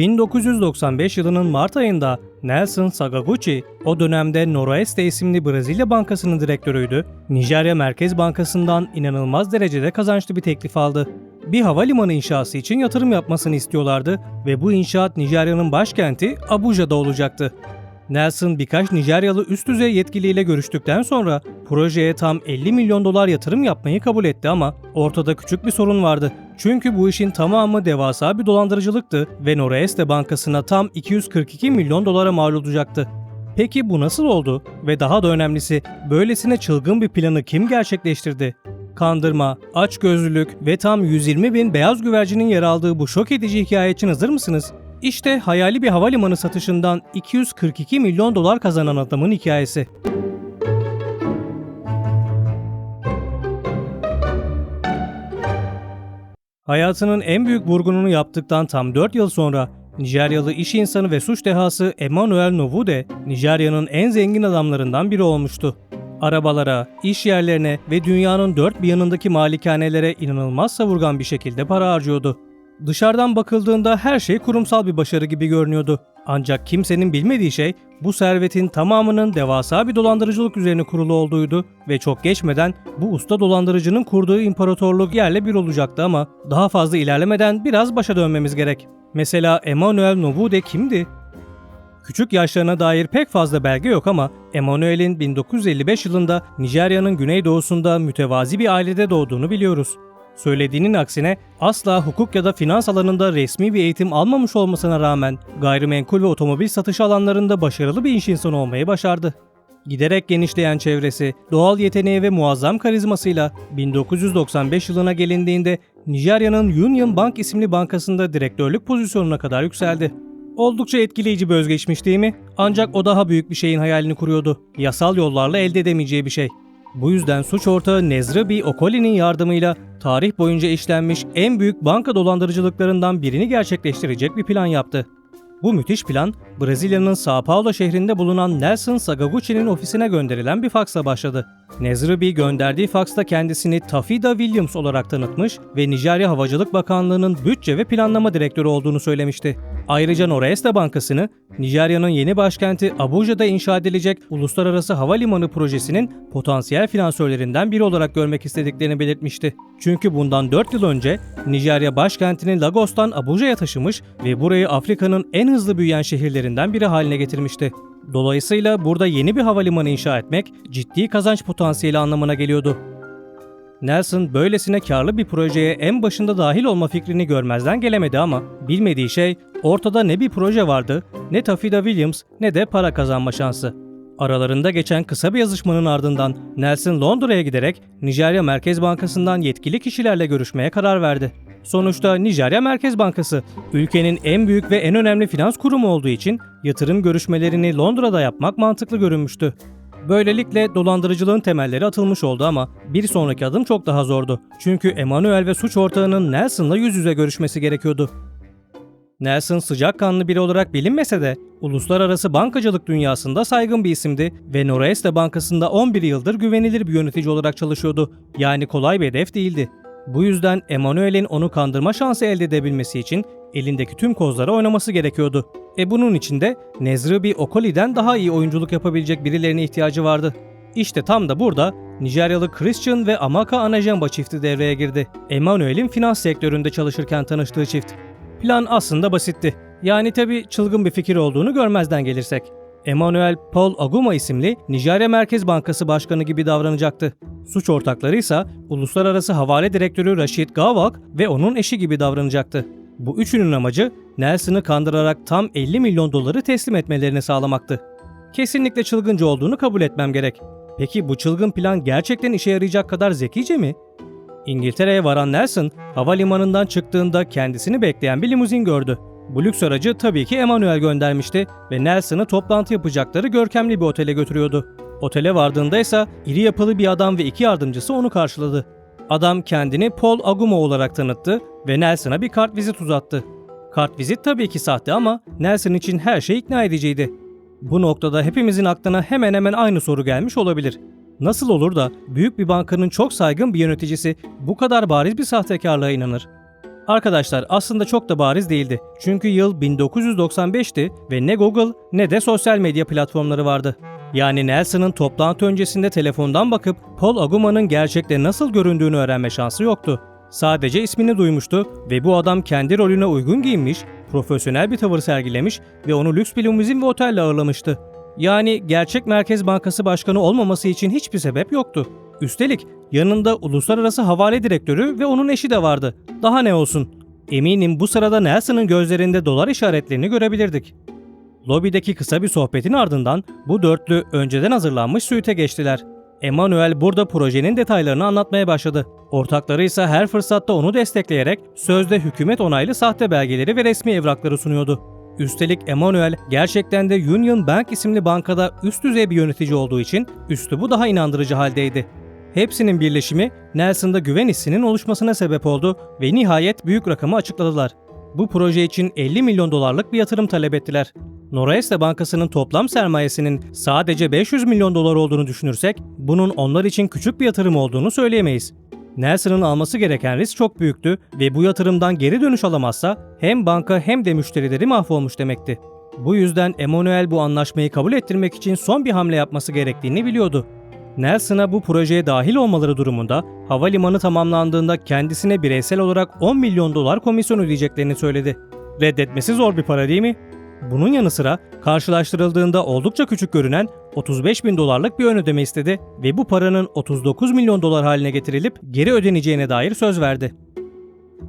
1995 yılının Mart ayında Nelson Sakaguchi, o dönemde Noroeste isimli Brezilya Bankası'nın direktörüydü. Nijerya Merkez Bankası'ndan inanılmaz derecede kazançlı bir teklif aldı. Bir havalimanı inşası için yatırım yapmasını istiyorlardı ve bu inşaat Nijerya'nın başkenti Abuja'da olacaktı. Nelson birkaç Nijeryalı üst düzey yetkiliyle görüştükten sonra projeye tam 50 milyon dolar yatırım yapmayı kabul etti ama ortada küçük bir sorun vardı. Çünkü bu işin tamamı devasa bir dolandırıcılıktı ve Noroeste Bankası'na tam 242 milyon dolara mal olacaktı. Peki bu nasıl oldu ve daha da önemlisi böylesine çılgın bir planı kim gerçekleştirdi? Kandırma, açgözlülük ve tam 120 bin beyaz güvercinin yer aldığı bu şok edici hikaye için hazır mısınız? İşte hayali bir havalimanı satışından 242 milyon dolar kazanan adamın hikayesi. Hayatının en büyük vurgununu yaptıktan tam 4 yıl sonra Nijeryalı iş insanı ve suç dehası Emmanuel Novude, Nijerya'nın en zengin adamlarından biri olmuştu. Arabalara, iş yerlerine ve dünyanın dört bir yanındaki malikanelere inanılmaz savurgan bir şekilde para harcıyordu. Dışarıdan bakıldığında her şey kurumsal bir başarı gibi görünüyordu. Ancak kimsenin bilmediği şey bu servetin tamamının devasa bir dolandırıcılık üzerine kurulu olduğuydu ve çok geçmeden bu usta dolandırıcının kurduğu imparatorluk yerle bir olacaktı ama daha fazla ilerlemeden biraz başa dönmemiz gerek. Mesela Emmanuel Novude kimdi? Küçük yaşlarına dair pek fazla belge yok ama Emmanuel'in 1955 yılında Nijerya'nın güneydoğusunda mütevazi bir ailede doğduğunu biliyoruz. Söylediğinin aksine asla hukuk ya da finans alanında resmi bir eğitim almamış olmasına rağmen gayrimenkul ve otomobil satış alanlarında başarılı bir iş insanı olmayı başardı. Giderek genişleyen çevresi, doğal yeteneği ve muazzam karizmasıyla 1995 yılına gelindiğinde Nijerya'nın Union Bank isimli bankasında direktörlük pozisyonuna kadar yükseldi. Oldukça etkileyici bir özgeçmiş değil mi? Ancak o daha büyük bir şeyin hayalini kuruyordu. Yasal yollarla elde edemeyeceği bir şey. Bu yüzden suç ortağı Nezri Okoli'nin yardımıyla tarih boyunca işlenmiş en büyük banka dolandırıcılıklarından birini gerçekleştirecek bir plan yaptı. Bu müthiş plan, Brezilya'nın Sao Paulo şehrinde bulunan Nelson Sagaguchi'nin ofisine gönderilen bir faksla başladı. Nezri gönderdiği faksta kendisini Tafida Williams olarak tanıtmış ve Nijerya Havacılık Bakanlığı'nın bütçe ve planlama direktörü olduğunu söylemişti. Ayrıca Noroeste Bankası'nı Nijerya'nın yeni başkenti Abuja'da inşa edilecek uluslararası havalimanı projesinin potansiyel finansörlerinden biri olarak görmek istediklerini belirtmişti. Çünkü bundan 4 yıl önce Nijerya başkentini Lagos'tan Abuja'ya taşımış ve burayı Afrika'nın en hızlı büyüyen şehirlerinden biri haline getirmişti. Dolayısıyla burada yeni bir havalimanı inşa etmek ciddi kazanç potansiyeli anlamına geliyordu. Nelson böylesine karlı bir projeye en başında dahil olma fikrini görmezden gelemedi ama bilmediği şey ortada ne bir proje vardı, ne Tafida Williams ne de para kazanma şansı. Aralarında geçen kısa bir yazışmanın ardından Nelson Londra'ya giderek Nijerya Merkez Bankası'ndan yetkili kişilerle görüşmeye karar verdi. Sonuçta Nijerya Merkez Bankası, ülkenin en büyük ve en önemli finans kurumu olduğu için yatırım görüşmelerini Londra'da yapmak mantıklı görünmüştü. Böylelikle dolandırıcılığın temelleri atılmış oldu ama bir sonraki adım çok daha zordu. Çünkü Emmanuel ve suç ortağının Nelson'la yüz yüze görüşmesi gerekiyordu. Nelson sıcakkanlı biri olarak bilinmese de uluslararası bankacılık dünyasında saygın bir isimdi ve Noroeste Bankası'nda 11 yıldır güvenilir bir yönetici olarak çalışıyordu. Yani kolay bir hedef değildi. Bu yüzden Emmanuel'in onu kandırma şansı elde edebilmesi için elindeki tüm kozlara oynaması gerekiyordu. E bunun için de Nezribi Okoli'den daha iyi oyunculuk yapabilecek birilerine ihtiyacı vardı. İşte tam da burada Nijeryalı Christian ve Amaka Anajemba çifti devreye girdi. Emmanuel'in finans sektöründe çalışırken tanıştığı çift. Plan aslında basitti. Yani tabi çılgın bir fikir olduğunu görmezden gelirsek. Emmanuel Paul Aguma isimli Nijerya Merkez Bankası Başkanı gibi davranacaktı. Suç ortakları ise Uluslararası Havale Direktörü Rashid Gavak ve onun eşi gibi davranacaktı. Bu üçünün amacı Nelson'ı kandırarak tam 50 milyon doları teslim etmelerini sağlamaktı. Kesinlikle çılgınca olduğunu kabul etmem gerek. Peki bu çılgın plan gerçekten işe yarayacak kadar zekice mi? İngiltere'ye varan Nelson, havalimanından çıktığında kendisini bekleyen bir limuzin gördü. Bu lüks aracı tabii ki Emmanuel göndermişti ve Nelson'ı toplantı yapacakları görkemli bir otele götürüyordu. Otele vardığında ise iri yapılı bir adam ve iki yardımcısı onu karşıladı. Adam kendini Paul Aguma olarak tanıttı ve Nelson'a bir kart vizit uzattı. Kart vizit tabii ki sahte ama Nelson için her şey ikna ediciydi. Bu noktada hepimizin aklına hemen hemen aynı soru gelmiş olabilir. Nasıl olur da büyük bir bankanın çok saygın bir yöneticisi bu kadar bariz bir sahtekarlığa inanır? Arkadaşlar aslında çok da bariz değildi. Çünkü yıl 1995'ti ve ne Google ne de sosyal medya platformları vardı. Yani Nelson'ın toplantı öncesinde telefondan bakıp Paul Aguma'nın gerçekte nasıl göründüğünü öğrenme şansı yoktu. Sadece ismini duymuştu ve bu adam kendi rolüne uygun giyinmiş, profesyonel bir tavır sergilemiş ve onu lüks bir limuzin ve otelle ağırlamıştı. Yani gerçek Merkez Bankası Başkanı olmaması için hiçbir sebep yoktu. Üstelik yanında uluslararası havale direktörü ve onun eşi de vardı. Daha ne olsun? Eminim bu sırada Nelson'ın gözlerinde dolar işaretlerini görebilirdik. Lobideki kısa bir sohbetin ardından bu dörtlü önceden hazırlanmış suite geçtiler. Emmanuel burada projenin detaylarını anlatmaya başladı. Ortakları ise her fırsatta onu destekleyerek sözde hükümet onaylı sahte belgeleri ve resmi evrakları sunuyordu. Üstelik Emmanuel gerçekten de Union Bank isimli bankada üst düzey bir yönetici olduğu için üslubu daha inandırıcı haldeydi. Hepsinin birleşimi Nelson'da güven hissinin oluşmasına sebep oldu ve nihayet büyük rakamı açıkladılar. Bu proje için 50 milyon dolarlık bir yatırım talep ettiler. Noroeste Bankası'nın toplam sermayesinin sadece 500 milyon dolar olduğunu düşünürsek, bunun onlar için küçük bir yatırım olduğunu söyleyemeyiz. Nelson'ın alması gereken risk çok büyüktü ve bu yatırımdan geri dönüş alamazsa hem banka hem de müşterileri mahvolmuş demekti. Bu yüzden Emmanuel bu anlaşmayı kabul ettirmek için son bir hamle yapması gerektiğini biliyordu. Nelson'a bu projeye dahil olmaları durumunda havalimanı tamamlandığında kendisine bireysel olarak 10 milyon dolar komisyon ödeyeceklerini söyledi. Reddetmesi zor bir para değil mi? Bunun yanı sıra karşılaştırıldığında oldukça küçük görünen 35 bin dolarlık bir ön ödeme istedi ve bu paranın 39 milyon dolar haline getirilip geri ödeneceğine dair söz verdi.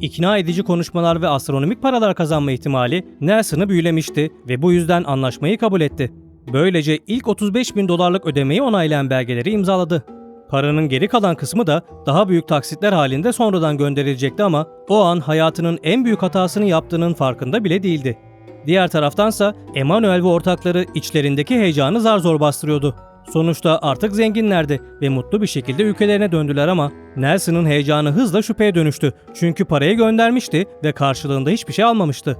İkna edici konuşmalar ve astronomik paralar kazanma ihtimali Nelson'ı büyülemişti ve bu yüzden anlaşmayı kabul etti. Böylece ilk 35 bin dolarlık ödemeyi onaylayan belgeleri imzaladı. Paranın geri kalan kısmı da daha büyük taksitler halinde sonradan gönderilecekti ama o an hayatının en büyük hatasını yaptığının farkında bile değildi. Diğer taraftansa Emmanuel ve ortakları içlerindeki heyecanı zar zor bastırıyordu. Sonuçta artık zenginlerdi ve mutlu bir şekilde ülkelerine döndüler ama Nelson'ın heyecanı hızla şüpheye dönüştü. Çünkü parayı göndermişti ve karşılığında hiçbir şey almamıştı.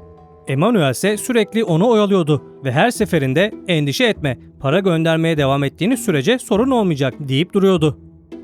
Emmanuel ise sürekli onu oyalıyordu ve her seferinde endişe etme, para göndermeye devam ettiğiniz sürece sorun olmayacak deyip duruyordu.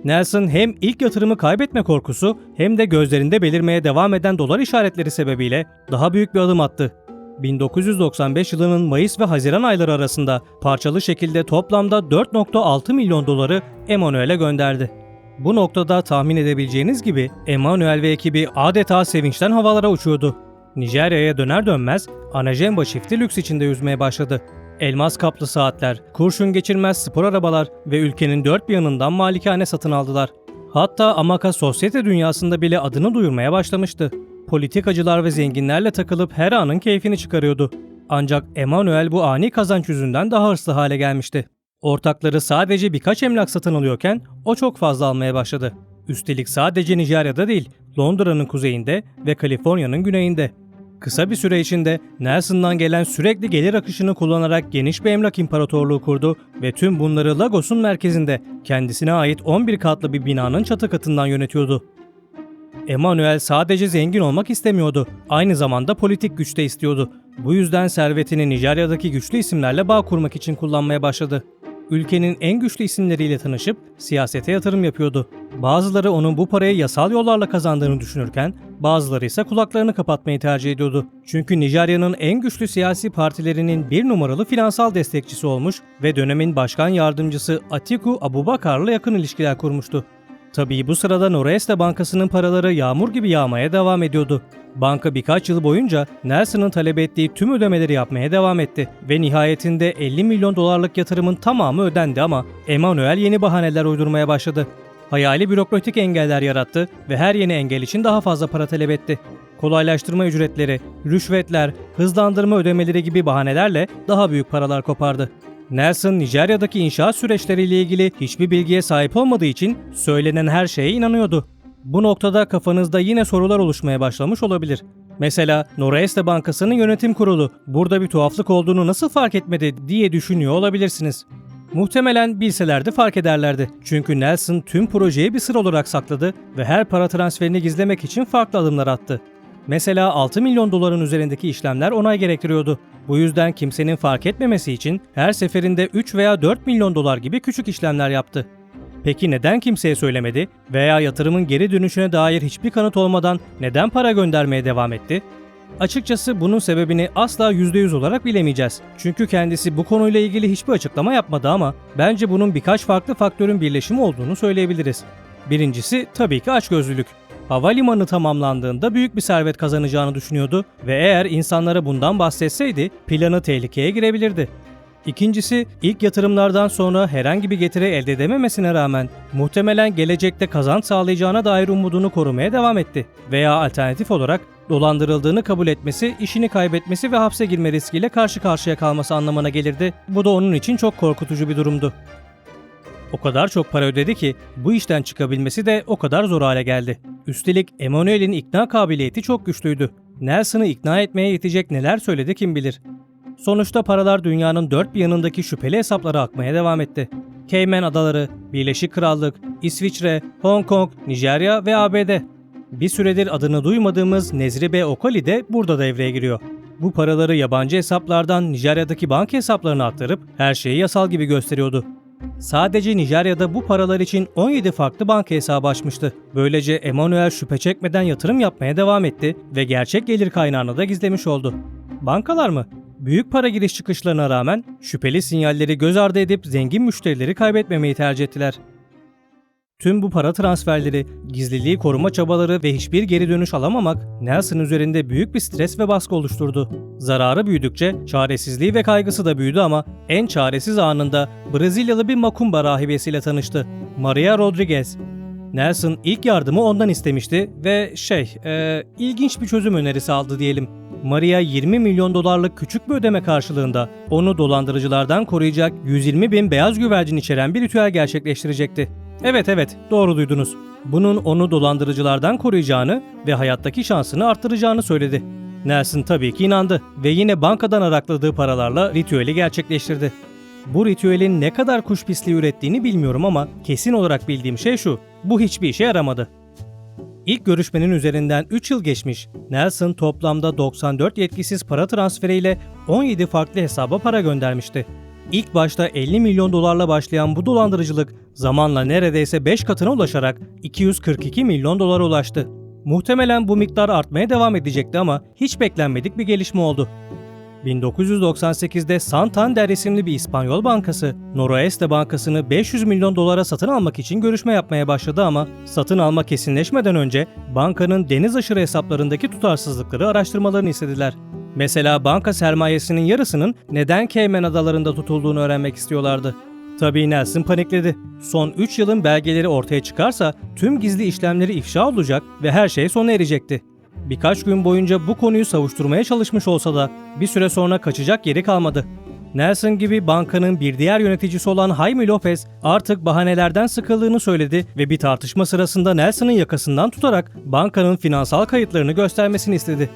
Nelson hem ilk yatırımı kaybetme korkusu hem de gözlerinde belirmeye devam eden dolar işaretleri sebebiyle daha büyük bir adım attı. 1995 yılının Mayıs ve Haziran ayları arasında parçalı şekilde toplamda 4.6 milyon doları Emmanuel'e gönderdi. Bu noktada tahmin edebileceğiniz gibi Emmanuel ve ekibi adeta sevinçten havalara uçuyordu. Nijerya'ya döner dönmez Anajemba çifti lüks içinde yüzmeye başladı. Elmas kaplı saatler, kurşun geçirmez spor arabalar ve ülkenin dört bir yanından malikane satın aldılar. Hatta Amaka sosyete dünyasında bile adını duyurmaya başlamıştı. Politikacılar ve zenginlerle takılıp her anın keyfini çıkarıyordu. Ancak Emmanuel bu ani kazanç yüzünden daha hırslı hale gelmişti. Ortakları sadece birkaç emlak satın alıyorken o çok fazla almaya başladı. Üstelik sadece Nijerya'da değil, Londra'nın kuzeyinde ve Kaliforniya'nın güneyinde. Kısa bir süre içinde Nelson'dan gelen sürekli gelir akışını kullanarak geniş bir emlak imparatorluğu kurdu ve tüm bunları Lagos'un merkezinde kendisine ait 11 katlı bir binanın çatı katından yönetiyordu. Emmanuel sadece zengin olmak istemiyordu. Aynı zamanda politik güç de istiyordu. Bu yüzden servetini Nijerya'daki güçlü isimlerle bağ kurmak için kullanmaya başladı. Ülkenin en güçlü isimleriyle tanışıp siyasete yatırım yapıyordu. Bazıları onun bu parayı yasal yollarla kazandığını düşünürken, bazıları ise kulaklarını kapatmayı tercih ediyordu. Çünkü Nijerya'nın en güçlü siyasi partilerinin bir numaralı finansal destekçisi olmuş ve dönemin başkan yardımcısı Atiku Abubakar'la yakın ilişkiler kurmuştu. Tabii bu sırada Noroeste Bankası'nın paraları yağmur gibi yağmaya devam ediyordu. Banka birkaç yıl boyunca Nelson'ın talep ettiği tüm ödemeleri yapmaya devam etti ve nihayetinde 50 milyon dolarlık yatırımın tamamı ödendi ama Emmanuel yeni bahaneler uydurmaya başladı. Hayali bürokratik engeller yarattı ve her yeni engel için daha fazla para talep etti. Kolaylaştırma ücretleri, rüşvetler, hızlandırma ödemeleri gibi bahanelerle daha büyük paralar kopardı. Nelson, Nijerya'daki inşaat süreçleriyle ilgili hiçbir bilgiye sahip olmadığı için söylenen her şeye inanıyordu. Bu noktada kafanızda yine sorular oluşmaya başlamış olabilir. Mesela Noroeste Bankası'nın yönetim kurulu burada bir tuhaflık olduğunu nasıl fark etmedi diye düşünüyor olabilirsiniz. Muhtemelen bilselerdi fark ederlerdi. Çünkü Nelson tüm projeyi bir sır olarak sakladı ve her para transferini gizlemek için farklı adımlar attı. Mesela 6 milyon doların üzerindeki işlemler onay gerektiriyordu. Bu yüzden kimsenin fark etmemesi için her seferinde 3 veya 4 milyon dolar gibi küçük işlemler yaptı. Peki neden kimseye söylemedi veya yatırımın geri dönüşüne dair hiçbir kanıt olmadan neden para göndermeye devam etti? Açıkçası bunun sebebini asla %100 olarak bilemeyeceğiz. Çünkü kendisi bu konuyla ilgili hiçbir açıklama yapmadı ama bence bunun birkaç farklı faktörün birleşimi olduğunu söyleyebiliriz. Birincisi tabii ki açgözlülük. Havalimanı tamamlandığında büyük bir servet kazanacağını düşünüyordu ve eğer insanlara bundan bahsetseydi planı tehlikeye girebilirdi. İkincisi, ilk yatırımlardan sonra herhangi bir getiri elde edememesine rağmen muhtemelen gelecekte kazanç sağlayacağına dair umudunu korumaya devam etti. Veya alternatif olarak dolandırıldığını kabul etmesi, işini kaybetmesi ve hapse girme riskiyle karşı karşıya kalması anlamına gelirdi. Bu da onun için çok korkutucu bir durumdu. O kadar çok para ödedi ki bu işten çıkabilmesi de o kadar zor hale geldi. Üstelik Emanuel'in ikna kabiliyeti çok güçlüydü. Nelson'ı ikna etmeye yetecek neler söyledi kim bilir. Sonuçta paralar dünyanın dört bir yanındaki şüpheli hesaplara akmaya devam etti. Cayman Adaları, Birleşik Krallık, İsviçre, Hong Kong, Nijerya ve ABD. Bir süredir adını duymadığımız Nezri B. Okali de burada devreye giriyor. Bu paraları yabancı hesaplardan Nijerya'daki banka hesaplarına aktarıp her şeyi yasal gibi gösteriyordu. Sadece Nijerya'da bu paralar için 17 farklı banka hesabı açmıştı. Böylece Emanuel şüphe çekmeden yatırım yapmaya devam etti ve gerçek gelir kaynağını da gizlemiş oldu. Bankalar mı? Büyük para giriş çıkışlarına rağmen şüpheli sinyalleri göz ardı edip zengin müşterileri kaybetmemeyi tercih ettiler. Tüm bu para transferleri, gizliliği koruma çabaları ve hiçbir geri dönüş alamamak Nelson üzerinde büyük bir stres ve baskı oluşturdu. Zararı büyüdükçe çaresizliği ve kaygısı da büyüdü ama en çaresiz anında Brezilyalı bir makumba rahibesiyle tanıştı. Maria Rodriguez. Nelson ilk yardımı ondan istemişti ve şey, e, ilginç bir çözüm önerisi aldı diyelim. Maria 20 milyon dolarlık küçük bir ödeme karşılığında onu dolandırıcılardan koruyacak 120 bin beyaz güvercin içeren bir ritüel gerçekleştirecekti. Evet evet doğru duydunuz. Bunun onu dolandırıcılardan koruyacağını ve hayattaki şansını arttıracağını söyledi. Nelson tabii ki inandı ve yine bankadan arakladığı paralarla ritüeli gerçekleştirdi. Bu ritüelin ne kadar kuş pisliği ürettiğini bilmiyorum ama kesin olarak bildiğim şey şu. Bu hiçbir işe yaramadı. İlk görüşmenin üzerinden 3 yıl geçmiş. Nelson toplamda 94 yetkisiz para transferiyle 17 farklı hesaba para göndermişti. İlk başta 50 milyon dolarla başlayan bu dolandırıcılık zamanla neredeyse 5 katına ulaşarak 242 milyon dolara ulaştı. Muhtemelen bu miktar artmaya devam edecekti ama hiç beklenmedik bir gelişme oldu. 1998'de Santander isimli bir İspanyol bankası, Noroeste Bankası'nı 500 milyon dolara satın almak için görüşme yapmaya başladı ama satın alma kesinleşmeden önce bankanın deniz aşırı hesaplarındaki tutarsızlıkları araştırmalarını istediler. Mesela banka sermayesinin yarısının neden Cayman Adalarında tutulduğunu öğrenmek istiyorlardı. Tabii Nelson panikledi. Son 3 yılın belgeleri ortaya çıkarsa tüm gizli işlemleri ifşa olacak ve her şey sona erecekti. Birkaç gün boyunca bu konuyu savuşturmaya çalışmış olsa da bir süre sonra kaçacak yeri kalmadı. Nelson gibi bankanın bir diğer yöneticisi olan Jaime Lopez artık bahanelerden sıkıldığını söyledi ve bir tartışma sırasında Nelson'ın yakasından tutarak bankanın finansal kayıtlarını göstermesini istedi.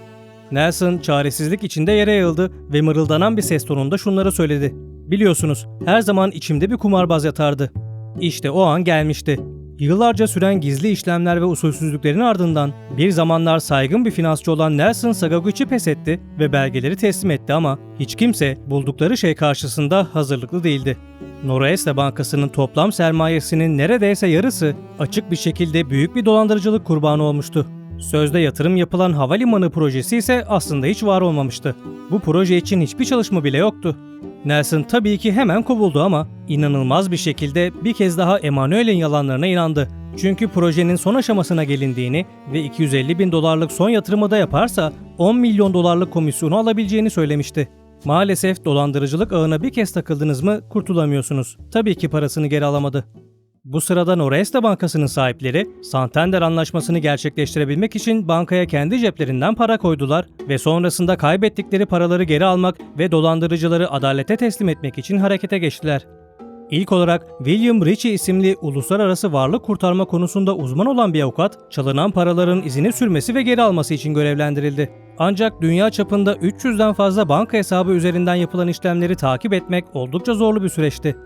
Nelson çaresizlik içinde yere yığıldı ve mırıldanan bir ses tonunda şunları söyledi. Biliyorsunuz her zaman içimde bir kumarbaz yatardı. İşte o an gelmişti. Yıllarca süren gizli işlemler ve usulsüzlüklerin ardından bir zamanlar saygın bir finansçı olan Nelson Sakaguchi pes etti ve belgeleri teslim etti ama hiç kimse buldukları şey karşısında hazırlıklı değildi. Noroeste Bankası'nın toplam sermayesinin neredeyse yarısı açık bir şekilde büyük bir dolandırıcılık kurbanı olmuştu. Sözde yatırım yapılan havalimanı projesi ise aslında hiç var olmamıştı. Bu proje için hiçbir çalışma bile yoktu. Nelson tabii ki hemen kovuldu ama inanılmaz bir şekilde bir kez daha Emanuel'in yalanlarına inandı. Çünkü projenin son aşamasına gelindiğini ve 250 bin dolarlık son yatırımı da yaparsa 10 milyon dolarlık komisyonu alabileceğini söylemişti. Maalesef dolandırıcılık ağına bir kez takıldınız mı kurtulamıyorsunuz. Tabii ki parasını geri alamadı. Bu sırada Noroeste Bankası'nın sahipleri Santander anlaşmasını gerçekleştirebilmek için bankaya kendi ceplerinden para koydular ve sonrasında kaybettikleri paraları geri almak ve dolandırıcıları adalete teslim etmek için harekete geçtiler. İlk olarak William Ritchie isimli uluslararası varlık kurtarma konusunda uzman olan bir avukat, çalınan paraların izini sürmesi ve geri alması için görevlendirildi. Ancak dünya çapında 300'den fazla banka hesabı üzerinden yapılan işlemleri takip etmek oldukça zorlu bir süreçti.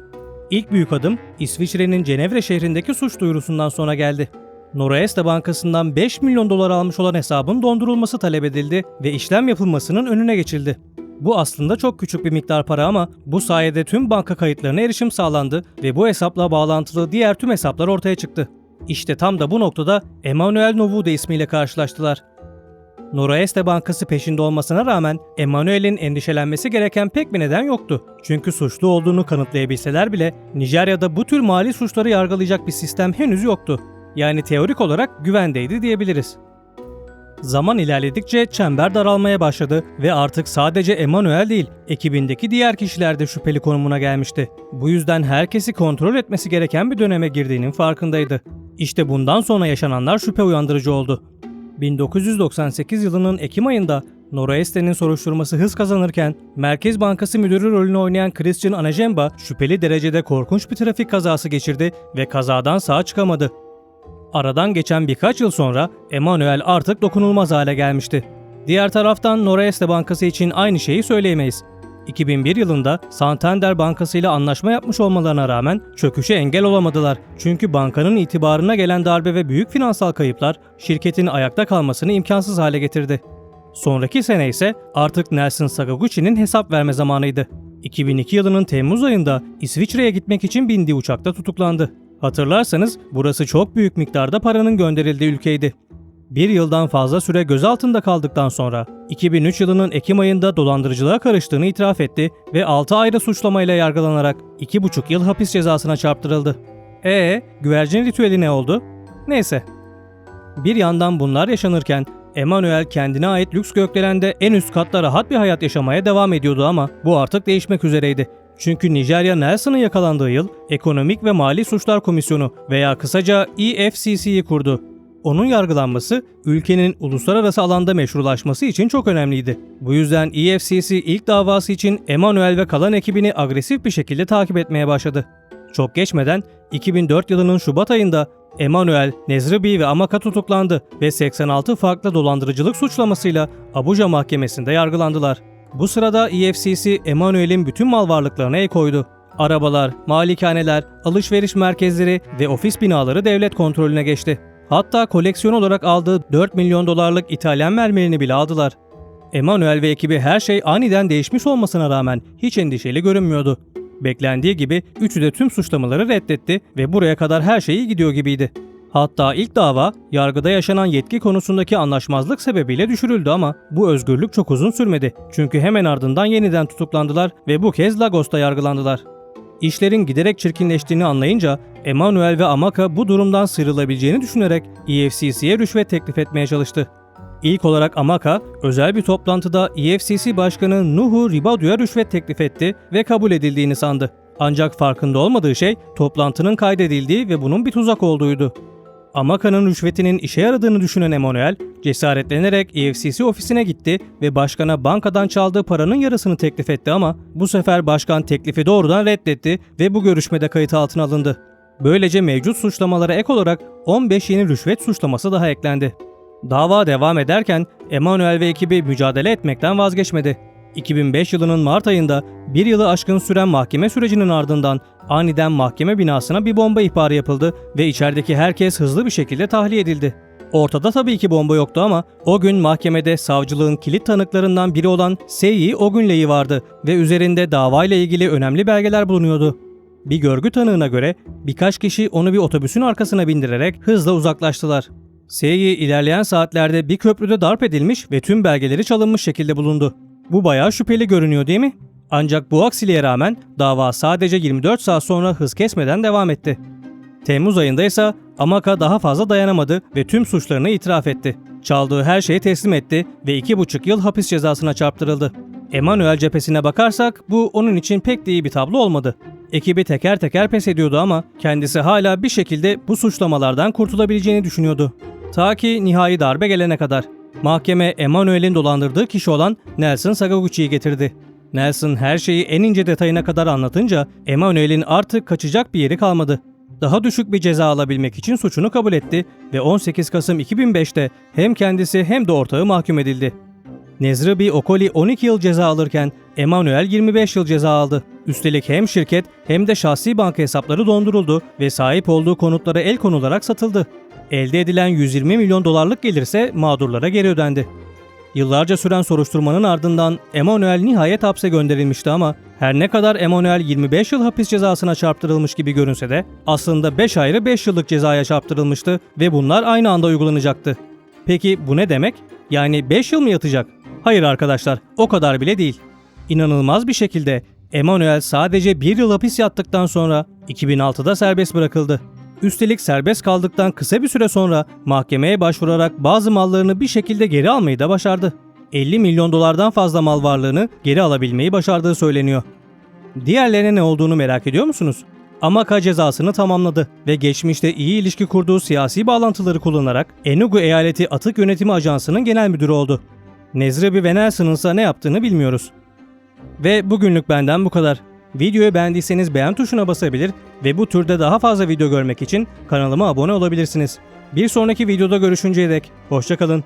İlk büyük adım İsviçre'nin Cenevre şehrindeki suç duyurusundan sonra geldi. Noroeste Bankası'ndan 5 milyon dolar almış olan hesabın dondurulması talep edildi ve işlem yapılmasının önüne geçildi. Bu aslında çok küçük bir miktar para ama bu sayede tüm banka kayıtlarına erişim sağlandı ve bu hesapla bağlantılı diğer tüm hesaplar ortaya çıktı. İşte tam da bu noktada Emmanuel Novude ismiyle karşılaştılar. Noroeste Bankası peşinde olmasına rağmen Emmanuel'in endişelenmesi gereken pek bir neden yoktu. Çünkü suçlu olduğunu kanıtlayabilseler bile Nijerya'da bu tür mali suçları yargılayacak bir sistem henüz yoktu. Yani teorik olarak güvendeydi diyebiliriz. Zaman ilerledikçe çember daralmaya başladı ve artık sadece Emmanuel değil, ekibindeki diğer kişiler de şüpheli konumuna gelmişti. Bu yüzden herkesi kontrol etmesi gereken bir döneme girdiğinin farkındaydı. İşte bundan sonra yaşananlar şüphe uyandırıcı oldu. 1998 yılının Ekim ayında Noroeste'nin soruşturması hız kazanırken Merkez Bankası Müdürü rolünü oynayan Christian Anajemba şüpheli derecede korkunç bir trafik kazası geçirdi ve kazadan sağ çıkamadı. Aradan geçen birkaç yıl sonra Emmanuel artık dokunulmaz hale gelmişti. Diğer taraftan Noroeste Bankası için aynı şeyi söyleyemeyiz. 2001 yılında Santander Bankası ile anlaşma yapmış olmalarına rağmen çöküşe engel olamadılar. Çünkü bankanın itibarına gelen darbe ve büyük finansal kayıplar şirketin ayakta kalmasını imkansız hale getirdi. Sonraki sene ise artık Nelson Sakaguchi'nin hesap verme zamanıydı. 2002 yılının Temmuz ayında İsviçre'ye gitmek için bindiği uçakta tutuklandı. Hatırlarsanız burası çok büyük miktarda paranın gönderildiği ülkeydi. Bir yıldan fazla süre gözaltında kaldıktan sonra 2003 yılının Ekim ayında dolandırıcılığa karıştığını itiraf etti ve 6 ayrı suçlamayla yargılanarak 2,5 yıl hapis cezasına çarptırıldı. E güvercin ritüeli ne oldu? Neyse. Bir yandan bunlar yaşanırken Emmanuel kendine ait lüks gökdelende en üst katta rahat bir hayat yaşamaya devam ediyordu ama bu artık değişmek üzereydi. Çünkü Nijerya Nelson'ın yakalandığı yıl Ekonomik ve Mali Suçlar Komisyonu veya kısaca EFCC'yi kurdu. Onun yargılanması ülkenin uluslararası alanda meşrulaşması için çok önemliydi. Bu yüzden EFCC ilk davası için Emmanuel ve kalan ekibini agresif bir şekilde takip etmeye başladı. Çok geçmeden 2004 yılının Şubat ayında Emmanuel, Nezribi ve Amaka tutuklandı ve 86 farklı dolandırıcılık suçlamasıyla Abuja Mahkemesi'nde yargılandılar. Bu sırada EFCC Emmanuel'in bütün mal varlıklarına el koydu. Arabalar, malikaneler, alışveriş merkezleri ve ofis binaları devlet kontrolüne geçti. Hatta koleksiyon olarak aldığı 4 milyon dolarlık İtalyan mermerini bile aldılar. Emmanuel ve ekibi her şey aniden değişmiş olmasına rağmen hiç endişeli görünmüyordu. Beklendiği gibi üçü de tüm suçlamaları reddetti ve buraya kadar her şey iyi gidiyor gibiydi. Hatta ilk dava yargıda yaşanan yetki konusundaki anlaşmazlık sebebiyle düşürüldü ama bu özgürlük çok uzun sürmedi. Çünkü hemen ardından yeniden tutuklandılar ve bu kez Lagos'ta yargılandılar. İşlerin giderek çirkinleştiğini anlayınca Emmanuel ve Amaka bu durumdan sıyrılabileceğini düşünerek EFCC'ye rüşvet teklif etmeye çalıştı. İlk olarak Amaka, özel bir toplantıda EFCC Başkanı Nuhu Ribadu'ya rüşvet teklif etti ve kabul edildiğini sandı. Ancak farkında olmadığı şey toplantının kaydedildiği ve bunun bir tuzak olduğuydu. Amaka'nın rüşvetinin işe yaradığını düşünen Emmanuel, cesaretlenerek EFCC ofisine gitti ve başkana bankadan çaldığı paranın yarısını teklif etti ama bu sefer başkan teklifi doğrudan reddetti ve bu görüşmede kayıt altına alındı. Böylece mevcut suçlamalara ek olarak 15 yeni rüşvet suçlaması daha eklendi. Dava devam ederken Emmanuel ve ekibi mücadele etmekten vazgeçmedi. 2005 yılının Mart ayında bir yılı aşkın süren mahkeme sürecinin ardından aniden mahkeme binasına bir bomba ihbarı yapıldı ve içerideki herkes hızlı bir şekilde tahliye edildi. Ortada tabii ki bomba yoktu ama o gün mahkemede savcılığın kilit tanıklarından biri olan Seiyi Ogunleyi vardı ve üzerinde davayla ilgili önemli belgeler bulunuyordu. Bir görgü tanığına göre birkaç kişi onu bir otobüsün arkasına bindirerek hızla uzaklaştılar. Seiyi ilerleyen saatlerde bir köprüde darp edilmiş ve tüm belgeleri çalınmış şekilde bulundu. Bu bayağı şüpheli görünüyor değil mi? Ancak bu aksiliğe rağmen dava sadece 24 saat sonra hız kesmeden devam etti. Temmuz ayında ise Amaka daha fazla dayanamadı ve tüm suçlarını itiraf etti. Çaldığı her şeyi teslim etti ve 2,5 yıl hapis cezasına çarptırıldı. Emmanuel cephesine bakarsak bu onun için pek de iyi bir tablo olmadı. Ekibi teker teker pes ediyordu ama kendisi hala bir şekilde bu suçlamalardan kurtulabileceğini düşünüyordu. Ta ki nihai darbe gelene kadar. Mahkeme Emmanuel'in dolandırdığı kişi olan Nelson Sakaguchi'yi getirdi. Nelson her şeyi en ince detayına kadar anlatınca Emmanuel'in artık kaçacak bir yeri kalmadı. Daha düşük bir ceza alabilmek için suçunu kabul etti ve 18 Kasım 2005'te hem kendisi hem de ortağı mahkum edildi. Nezribi Okoli 12 yıl ceza alırken Emmanuel 25 yıl ceza aldı. Üstelik hem şirket hem de şahsi banka hesapları donduruldu ve sahip olduğu konutlara el konularak satıldı. Elde edilen 120 milyon dolarlık gelirse mağdurlara geri ödendi. Yıllarca süren soruşturmanın ardından Emanuel nihayet hapse gönderilmişti ama her ne kadar Emanuel 25 yıl hapis cezasına çarptırılmış gibi görünse de aslında 5 ayrı 5 yıllık cezaya çarptırılmıştı ve bunlar aynı anda uygulanacaktı. Peki bu ne demek? Yani 5 yıl mı yatacak? Hayır arkadaşlar, o kadar bile değil. İnanılmaz bir şekilde Emanuel sadece 1 yıl hapis yattıktan sonra 2006'da serbest bırakıldı. Üstelik serbest kaldıktan kısa bir süre sonra mahkemeye başvurarak bazı mallarını bir şekilde geri almayı da başardı. 50 milyon dolardan fazla mal varlığını geri alabilmeyi başardığı söyleniyor. Diğerlerine ne olduğunu merak ediyor musunuz? Amaka cezasını tamamladı ve geçmişte iyi ilişki kurduğu siyasi bağlantıları kullanarak Enugu Eyaleti Atık Yönetimi Ajansı'nın genel müdürü oldu. Nezrebi ve Nelson'ın ise ne yaptığını bilmiyoruz. Ve bugünlük benden bu kadar. Videoyu beğendiyseniz beğen tuşuna basabilir ve bu türde daha fazla video görmek için kanalıma abone olabilirsiniz. Bir sonraki videoda görüşünceye dek hoşçakalın.